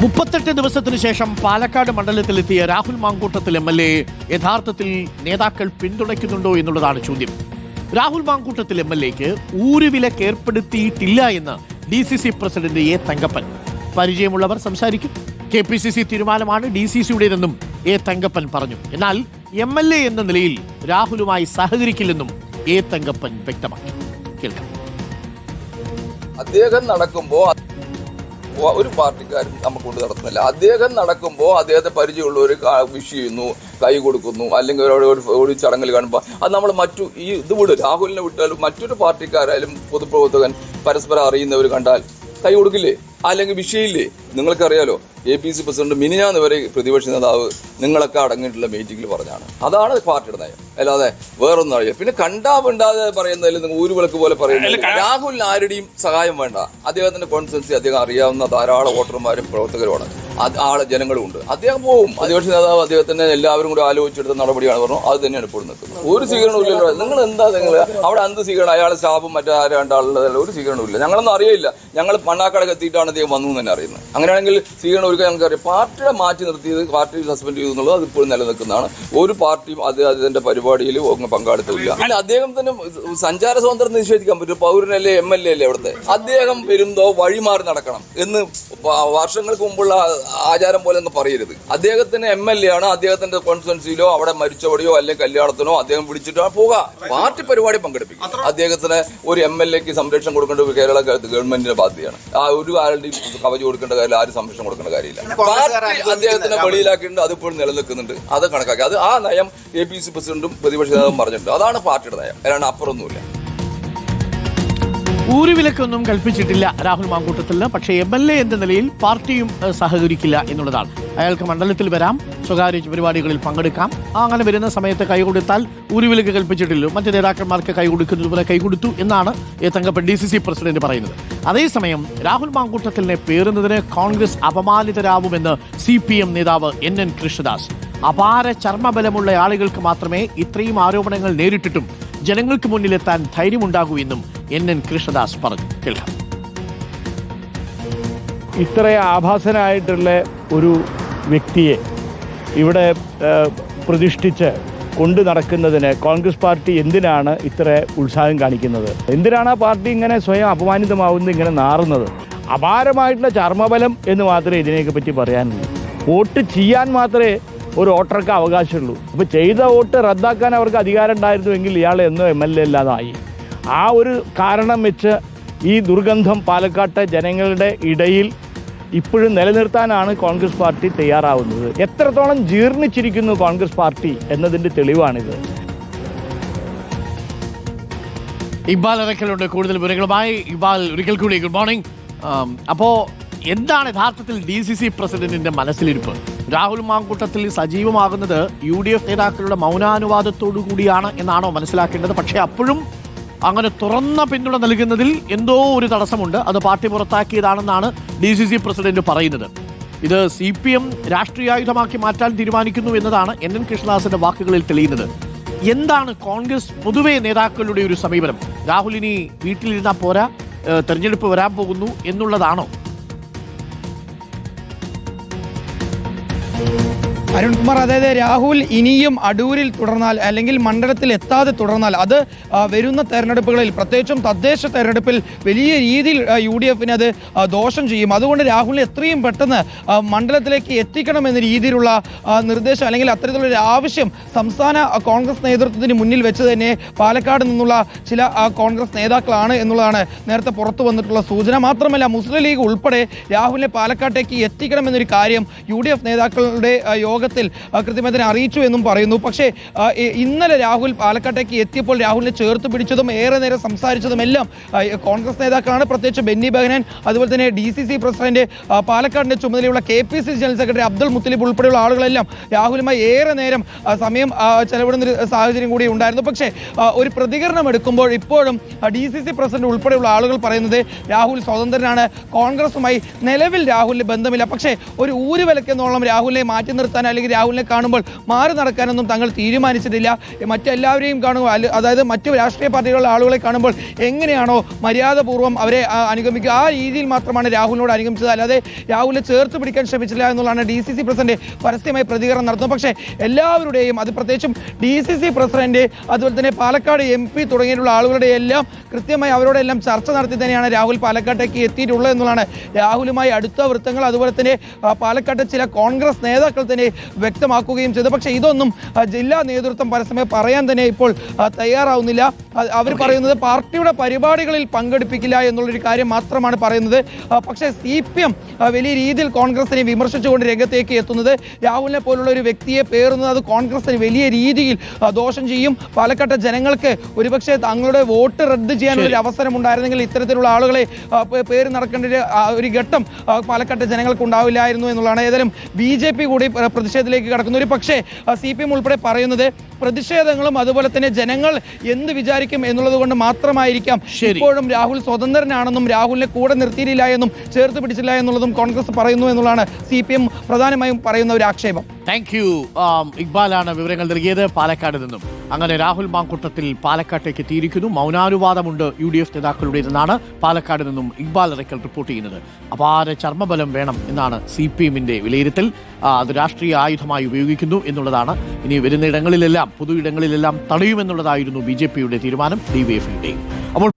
മുപ്പത്തെട്ട് ദിവസത്തിന് ശേഷം Palakkad മണ്ഡലത്തിലെത്തിയ Rahul Mamkootathil M L A യഥാർത്ഥത്തിൽ നേതാക്കൾ പിന്തുണയ്ക്കുന്നുണ്ടോ എന്നുള്ളതാണ് ചോദ്യം. രാഹുൽ മാങ്കൂട്ടത്തിൽ എം എൽ എക്ക് ഊരുവിലക്ക് ഏർപ്പെടുത്തിയിട്ടില്ല എന്ന് D C C president A Thankappan. പരിചയമുള്ളവർ സംസാരിക്കും. കെ പി സി സി തീരുമാനമാണ് ഡി സി സിയുടേതെന്നും എ തങ്കപ്പൻ പറഞ്ഞു. എന്നാൽ എം എൽ എ എന്ന നിലയിൽ രാഹുലുമായി സഹകരിക്കില്ലെന്നും എ തങ്കപ്പൻ വ്യക്തമാക്കി. കേൾക്കാം. അദ്ദേഹം നടക്കുമ്പോ ഒ- ഒരു പാർട്ടിക്കാരും നമുക്ക് കൊണ്ട് നടത്തുന്നില്ല. അദ്ദേഹം നടക്കുമ്പോൾ അദ്ദേഹത്തെ പരിചയമുള്ളവർ വിഷ് ചെയ്യുന്നു കൈ കൊടുക്കുന്നു അല്ലെങ്കിൽ ഒരു ഒരു- ചടങ്ങിൽ കാണുമ്പോൾ. അത് നമ്മൾ മറ്റു ഈ ഇത് വിടും. രാഹുലിനെ വിട്ടാലും മറ്റൊരു പാർട്ടിക്കാരായാലും പൊതുപ്രവർത്തകൻ പരസ്പരം അറിയുന്നവർ കണ്ടാൽ കൈ കൊടുക്കില്ലേ? അല്ലെങ്കിൽ വിഷയമില്ലേ? നിങ്ങൾക്കറിയാലോ എ പി സി പ്രസിഡന്റ് മിനിഞ്ഞാന്ന് വരെ പ്രതിപക്ഷ നേതാവ് നിങ്ങളൊക്കെ അടങ്ങിയിട്ടുള്ള മീറ്റിംഗിൽ പറഞ്ഞാണ്. അതാണ് പാർട്ടിയുടെ നയം. അല്ലാതെ വേറൊന്നും അറിയാം പിന്നെ കണ്ടാ വേണ്ടാതെ പറയുന്നതിൽ നിങ്ങൾ ഊരുവിളക്ക് പോലെ പറയുന്നത് രാഹുലിന് ആരുടെയും സഹായം വേണ്ട. അദ്ദേഹത്തിന്റെ കോൺസ്റ്റൻസി അദ്ദേഹം അറിയാവുന്ന ധാരാളം വോട്ടർമാരും പ്രവർത്തകരുമാണ്. ആളെ ജനങ്ങളും ഉണ്ട്. അദ്ദേഹം പോവും. പ്രതിപക്ഷ നേതാവ് അദ്ദേഹത്തിന് എല്ലാവരും കൂടി ആലോചിച്ചെടുത്ത നടപടിയാണ് പറഞ്ഞു അത് തന്നെയാണ് ഇപ്പോൾ നിൽക്കുന്നത്. ഒരു സ്വീകരണവും ഇല്ലല്ലോ. നിങ്ങൾ എന്താ നിങ്ങൾ അവിടെ എന്ത് സ്വീകരണം? അയാൾ സ്റ്റാഫും മറ്റേ രണ്ടാളുള്ളതല്ല ഒരു സ്വീകരണവും ഇല്ല. ഞങ്ങളൊന്നും അറിയില്ല ഞങ്ങൾ മണ്ണാക്കട എത്തിയിട്ടാണ് അദ്ദേഹം വന്നു എന്ന് തന്നെ അറിയുന്നത്. അങ്ങനെയാണെങ്കിൽ സ്വീകരണം കാര്യം അറിയാം പാർട്ടിയെ മാറ്റി നിർത്തിയത് പാർട്ടി സസ്പെൻഡ് ചെയ്തു എന്നുള്ളത് അതിപ്പോഴും നിലനിൽക്കുന്നതാണ്. ഒരു പാർട്ടിയും അത് അതിന്റെ പരിപാടിയിൽ പങ്കാളിത്തമില്ല പിന്നെ അദ്ദേഹം തന്നെ സഞ്ചാര സ്വാതന്ത്ര്യം നിഷേധിക്കാൻ പറ്റും. പൗരനല്ലേ എം എൽ എ അല്ലേ അവിടുത്തെ? അദ്ദേഹം വരുമ്പോ വഴിമാറി നടക്കണം എന്ന് വർഷങ്ങൾക്ക് മുമ്പുള്ള ആചാരം പോലെ ഒന്നും പറയരുത്. അദ്ദേഹത്തിന് എം എൽ എ ആണ്. അദ്ദേഹത്തിന്റെ കോൺസ്റ്റുവൻസിയിലോ അവിടെ മരിച്ചവടിയോ അല്ലെങ്കിൽ കല്യാണത്തിനോ അദ്ദേഹം വിളിച്ചിട്ടോ പോകാം. പാർട്ടി പരിപാടി പങ്കെടുപ്പിക്കും. അദ്ദേഹത്തിന് ഒരു എം എൽ എക്ക് സംരക്ഷണം കൊടുക്കേണ്ട കേരള ഗവൺമെന്റിന്റെ ബാധ്യതയാണ്. ആ ഒരു ആരുടെയും കവചം കൊടുക്കേണ്ട കാര്യം ആരും സംരക്ഷണം കൊടുക്കേണ്ട കാര്യമില്ല. പാർട്ടി അദ്ദേഹത്തിനെ വെളിയിലാക്കിയിട്ടുണ്ട് അതിപ്പോഴും നിലനിൽക്കുന്നുണ്ട്. അത് കണക്കാക്കി. അത് ആ നയം എ പി സി പ്രസിഡന്റും പ്രതിപക്ഷ നേതാവും പറഞ്ഞിട്ടുണ്ട്. അതാണ് പാർട്ടിയുടെ നയം. അല്ലാണ്ട് അപ്പുറമൊന്നുമില്ല. ഊരുവിലക്കൊന്നും കൽപ്പിച്ചിട്ടില്ല രാഹുൽ മാങ്കൂട്ടത്തിന് പക്ഷേ എം എൽ എ എന്ന നിലയിൽ പാർട്ടിയും സഹകരിക്കില്ല എന്നുള്ളതാണ്. അയാൾക്ക് മണ്ഡലത്തിൽ വരാം സ്വകാര്യ പരിപാടികളിൽ പങ്കെടുക്കാം. അങ്ങനെ വരുന്ന സമയത്ത് കൈ കൊടുത്താൽ ഊരുവിലക്ക് കൽപ്പിച്ചിട്ടില്ല മറ്റ് നേതാക്കന്മാർക്ക് കൈ കൊടുക്കുന്നത് പോലെ കൈ കൊടുത്തു എന്നാണ് Thankappan D C C president പറയുന്നത്. അതേസമയം രാഹുൽ മാങ്കൂട്ടത്തിലിനെ പേറുന്നതിന് കോൺഗ്രസ് അപമാനിതരാവുമെന്ന് സി പി എം നേതാവ് എൻ എൻ കൃഷ്ണദാസ്. അപാര ചർമ്മബലമുള്ള ആളുകൾക്ക് മാത്രമേ ഇത്രയും ആരോപണങ്ങൾ നേരിട്ടിട്ടും ജനങ്ങൾക്ക് മുന്നിലെത്താൻ ധൈര്യമുണ്ടാകൂ എന്നും എൻ എൻ കൃഷ്ണദാസ് പറഞ്ഞു. കേൾക്കാം. ഇത്ര ആഭാസനായിട്ടുള്ള ഒരു വ്യക്തിയെ ഇവിടെ പ്രതിഷ്ഠിച്ച് കൊണ്ടു നടക്കുന്നതിന് കോൺഗ്രസ് പാർട്ടി എന്തിനാണ് ഇത്ര ഉത്സാഹം കാണിക്കുന്നത്? എന്തിനാണ് ആ പാർട്ടി ഇങ്ങനെ സ്വയം അപമാനിതമാവുന്നത് ഇങ്ങനെ നാറുന്നത്? അപാരമായിട്ടുള്ള ചർമ്മബലം എന്ന് മാത്രമേ ഇതിനെയൊക്കെ പറ്റി പറയാനുള്ളൂ. വോട്ട് ചെയ്യാൻ മാത്രമേ ഒരു വോട്ടർക്ക് അവകാശമുള്ളൂ. അപ്പോൾ ചെയ്ത വോട്ട് റദ്ദാക്കാൻ അവർക്ക് അധികാരം ഉണ്ടായിരുന്നുവെങ്കിൽ ഇയാൾ എന്നോ എം എൽ എ അല്ലാതായി. ആ ഒരു കാരണം വെച്ച് ഈ ദുർഗന്ധം പാലക്കാട്ടെ ജനങ്ങളുടെ ഇടയിൽ ഇപ്പോഴും നിലനിർത്താനാണ് കോൺഗ്രസ് പാർട്ടി തയ്യാറാവുന്നത്. എത്രത്തോളം ജീർണിച്ചിരിക്കുന്നു കോൺഗ്രസ് പാർട്ടി എന്നതിന്റെ തെളിവാണിത്. ഇക്ബാൽ ഇറക്കലുണ്ട് കൂടുതൽ വിവരങ്ങളുമായി ഇക്ബാൽ ഒരിക്കൽ കൂടി. ഗുഡ് മോർണിംഗ് അപ്പോൾ അപ്പോ എന്താണ് യഥാർത്ഥത്തിൽ ഡി സി സി പ്രസിഡന്റിന്റെ മനസ്സിലിരിപ്പ്? രാഹുൽ മാങ്കൂട്ടത്തിൽ സജീവമാകുന്നത് യു ഡി എഫ് നേതാക്കളുടെ മൗനാനുവാദത്തോടു കൂടിയാണ് എന്നാണോ മനസ്സിലാക്കേണ്ടത്? പക്ഷേ അപ്പോഴും അങ്ങനെ തുറന്ന പിന്തുണ നൽകുന്നതിൽ എന്തോ ഒരു തടസ്സമുണ്ട്. അത് പാർട്ടി പുറത്താക്കിയതാണെന്നാണ് ഡി സി സി പ്രസിഡന്റ് പറയുന്നത്. ഇത് സി പി എം രാഷ്ട്രീയായുധമാക്കി മാറ്റാൻ തീരുമാനിക്കുന്നു എന്നതാണ് എൻ എൻ കൃഷ്ണദാസിന്റെ വാക്കുകളിൽ തെളിയുന്നത്. എന്താണ് കോൺഗ്രസ് പൊതുവെ നേതാക്കളുടെ ഒരു സമീപനം? രാഹുൽ ഇനി വീട്ടിലിരുന്നാൽ പോരാ? തെരഞ്ഞെടുപ്പ് വരാൻ പോകുന്നു എന്നുള്ളതാണോ? അരുൺകുമാർ അതായത് രാഹുൽ ഇനിയും അടൂരിൽ തുടർന്നാൽ അല്ലെങ്കിൽ മണ്ഡലത്തിൽ എത്താതെ തുടർന്നാൽ അത് വരുന്ന തെരഞ്ഞെടുപ്പുകളിൽ പ്രത്യേകിച്ചും തദ്ദേശ തെരഞ്ഞെടുപ്പിൽ വലിയ രീതിയിൽ യു ഡി എഫിന് അത് ദോഷം ചെയ്യും. അതുകൊണ്ട് രാഹുലിനെ എത്രയും പെട്ടെന്ന് മണ്ഡലത്തിലേക്ക് എത്തിക്കണം എന്ന രീതിയിലുള്ള നിർദ്ദേശം അല്ലെങ്കിൽ അത്തരത്തിലുള്ള ആവശ്യം സംസ്ഥാന കോൺഗ്രസ് നേതൃത്വത്തിന് മുന്നിൽ വെച്ച് തന്നെ പാലക്കാട് നിന്നുള്ള ചില കോൺഗ്രസ് നേതാക്കളാണ് എന്നുള്ളതാണ് നേരത്തെ പുറത്തു വന്നിട്ടുള്ള സൂചന. മാത്രമല്ല മുസ്ലിം ലീഗ് ഉൾപ്പെടെ രാഹുലിനെ പാലക്കാട്ടേക്ക് എത്തിക്കണമെന്നൊരു കാര്യം യു ഡി എഫ് നേതാക്കളുടെ ആ, യോഗത്തിൽ കൃത്യമായി അറിയിച്ചു എന്നും പറയുന്നു. പക്ഷേ ഇന്നലെ രാഹുൽ പാലക്കാട്ടേക്ക് എത്തിയപ്പോൾ രാഹുലിനെ ചേർത്ത് പിടിച്ചതും ഏറെ നേരം സംസാരിച്ചതും എല്ലാം കോൺഗ്രസ് നേതാക്കളാണ്. പ്രത്യേകിച്ച് ബെന്നി ബഹനാൻ അതുപോലെ തന്നെ ഡി സി സി പ്രസിഡന്റ് പാലക്കാടിന്റെ ചുമതലയുള്ള K P C general secretary Abdul Muthalib ഉൾപ്പെടെയുള്ള ആളുകളെല്ലാം രാഹുലുമായി ഏറെ നേരം സമയം ചെലവിടുന്ന ഒരു സാഹചര്യം കൂടി ഉണ്ടായിരുന്നു. പക്ഷേ ഒരു പ്രതികരണം എടുക്കുമ്പോൾ ഇപ്പോഴും ഡി സി സി പ്രസിഡന്റ് ഉൾപ്പെടെയുള്ള ആളുകൾ പറയുന്നത് രാഹുൽ സ്വതന്ത്രനാണ് കോൺഗ്രസുമായി നിലവിൽ രാഹുലിന് ബന്ധമില്ല. പക്ഷേ ഒരു ഊരുവിലക്കെന്നോളം രാഹുലിനെ മാറ്റി നിർത്താൻ അല്ലെങ്കിൽ രാഹുലിനെ കാണുമ്പോൾ മാറി നടക്കാനൊന്നും തങ്ങൾ തീരുമാനിച്ചിട്ടില്ല. മറ്റെല്ലാവരെയും കാണുമ്പോൾ അതായത് മറ്റു രാഷ്ട്രീയ പാർട്ടികളുടെ ആളുകളെ കാണുമ്പോൾ എങ്ങനെയാണോ മര്യാദപൂർവം അവരെ അനുഗമിക്കുക. ആ രീതിയിൽ മാത്രമാണ് രാഹുലിനോട് അനുഗമിച്ചത്. അല്ലാതെ രാഹുലിനെ ചേർത്ത് പിടിക്കാൻ ശ്രമിച്ചില്ല എന്നുള്ളതാണ് ഡി സി സി പ്രസിഡന്റ് പരസ്യമായി പ്രതികരണം നടത്തുന്നത്. പക്ഷേ എല്ലാവരുടെയും അത് പ്രത്യേകിച്ചും ഡി സി സി പ്രസിഡന്റ് അതുപോലെ തന്നെ പാലക്കാട് എം പി തുടങ്ങിയിട്ടുള്ള ആളുകളുടെ എല്ലാം കൃത്യമായി അവരോടെല്ലാം ചർച്ച നടത്തി തന്നെയാണ് രാഹുൽ പാലക്കാട്ടേക്ക് എത്തിയിട്ടുള്ളത് എന്നുള്ളതാണ് രാഹുലുമായി അടുത്ത വൃത്തങ്ങൾ. അതുപോലെ തന്നെ പാലക്കാട്ടെ ചില കോൺഗ്രസ് നേതാക്കൾ തന്നെ വ്യക്തമാക്കുകയും ചെയ്തു. പക്ഷേ ഇതൊന്നും ജില്ലാ നേതൃത്വം പരസ്യമായി പറയാൻ തന്നെ ഇപ്പോൾ തയ്യാറാവുന്നില്ല. അവർ പറയുന്നത് പാർട്ടിയുടെ പരിപാടികളിൽ പങ്കെടുപ്പിക്കില്ല എന്നുള്ളൊരു കാര്യം മാത്രമാണ് പറയുന്നത്. പക്ഷേ സി പി എം വലിയ രീതിയിൽ കോൺഗ്രസിനെ വിമർശിച്ചുകൊണ്ട് രംഗത്തേക്ക് എത്തുന്നത് രാഹുലിനെ പോലുള്ള ഒരു വ്യക്തിയെ പേറുന്നത് അത് കോൺഗ്രസിന് വലിയ രീതിയിൽ ദോഷം ചെയ്യും. പാലക്കാട്ടെ ജനങ്ങൾക്ക് ഒരുപക്ഷെ തങ്ങളുടെ വോട്ട് റദ്ദ് ചെയ്യാനുള്ള ഒരു അവസരം ഉണ്ടായിരുന്നെങ്കിൽ ഇത്തരത്തിലുള്ള ആളുകളെ പേര് നടക്കേണ്ട ഒരു, ഘട്ടം പാലക്കാട്ടെ ജനങ്ങൾക്ക് ഉണ്ടാവില്ലായിരുന്നു എന്നുള്ളതാണ്. ഏതായാലും ബി ജെ പി കൂടി പ്രതിഷേധത്തിലേക്ക് കടക്കുന്നു. ഒരു പക്ഷേ സി പി എം ഉൾപ്പെടെ പറയുന്നത് പ്രതിഷേധങ്ങളും അതുപോലെ തന്നെ ജനങ്ങൾ എന്ത് വിചാരിക്കും എന്നുള്ളത് കൊണ്ട് മാത്രമായിരിക്കാം. ഇപ്പോഴും രാഹുൽ സ്വതന്ത്രനാണെന്നും രാഹുലിനെ കൂടെ നിർത്തിയില്ല എന്നും ചേർത്ത് പിടിച്ചില്ല എന്നുള്ളതും കോൺഗ്രസ് പറയുന്നു എന്നുള്ളതാണ് സി പി എം പ്രധാനമായും പറയുന്ന ഒരു ആക്ഷേപം. താങ്ക് യു ഇക്ബാലാണ് വിവരങ്ങൾ നൽകിയത്. പാലക്കാട് നിന്നും. അങ്ങനെ രാഹുൽ മാങ്കുട്ടത്തിൽ പാലക്കാട്ടേക്ക് എത്തിയിരിക്കുന്നു. മൗനാനുവാദമുണ്ട് യു ഡി എഫ് നേതാക്കളുടേതെന്നാണ് പാലക്കാട് നിന്നും ഇക്ബാൽ അറക്കൽ റിപ്പോർട്ട് ചെയ്യുന്നത്. അപാര ചർമ്മബലം വേണം എന്നാണ് സി പി എമ്മിന്റെ വിലയിരുത്തൽ അത് രാഷ്ട്രീയ ആയുധമായി ഉപയോഗിക്കുന്നു എന്നുള്ളതാണ്. ഇനി വരുന്ന ഇടങ്ങളിലെല്ലാം പൊതു ഇടങ്ങളിലെല്ലാം തടയുമെന്നുള്ളതായിരുന്നു ബി ജെ പിയുടെ തീരുമാനം. ഡി വൈ എഫിയുടെയും അപ്പോൾ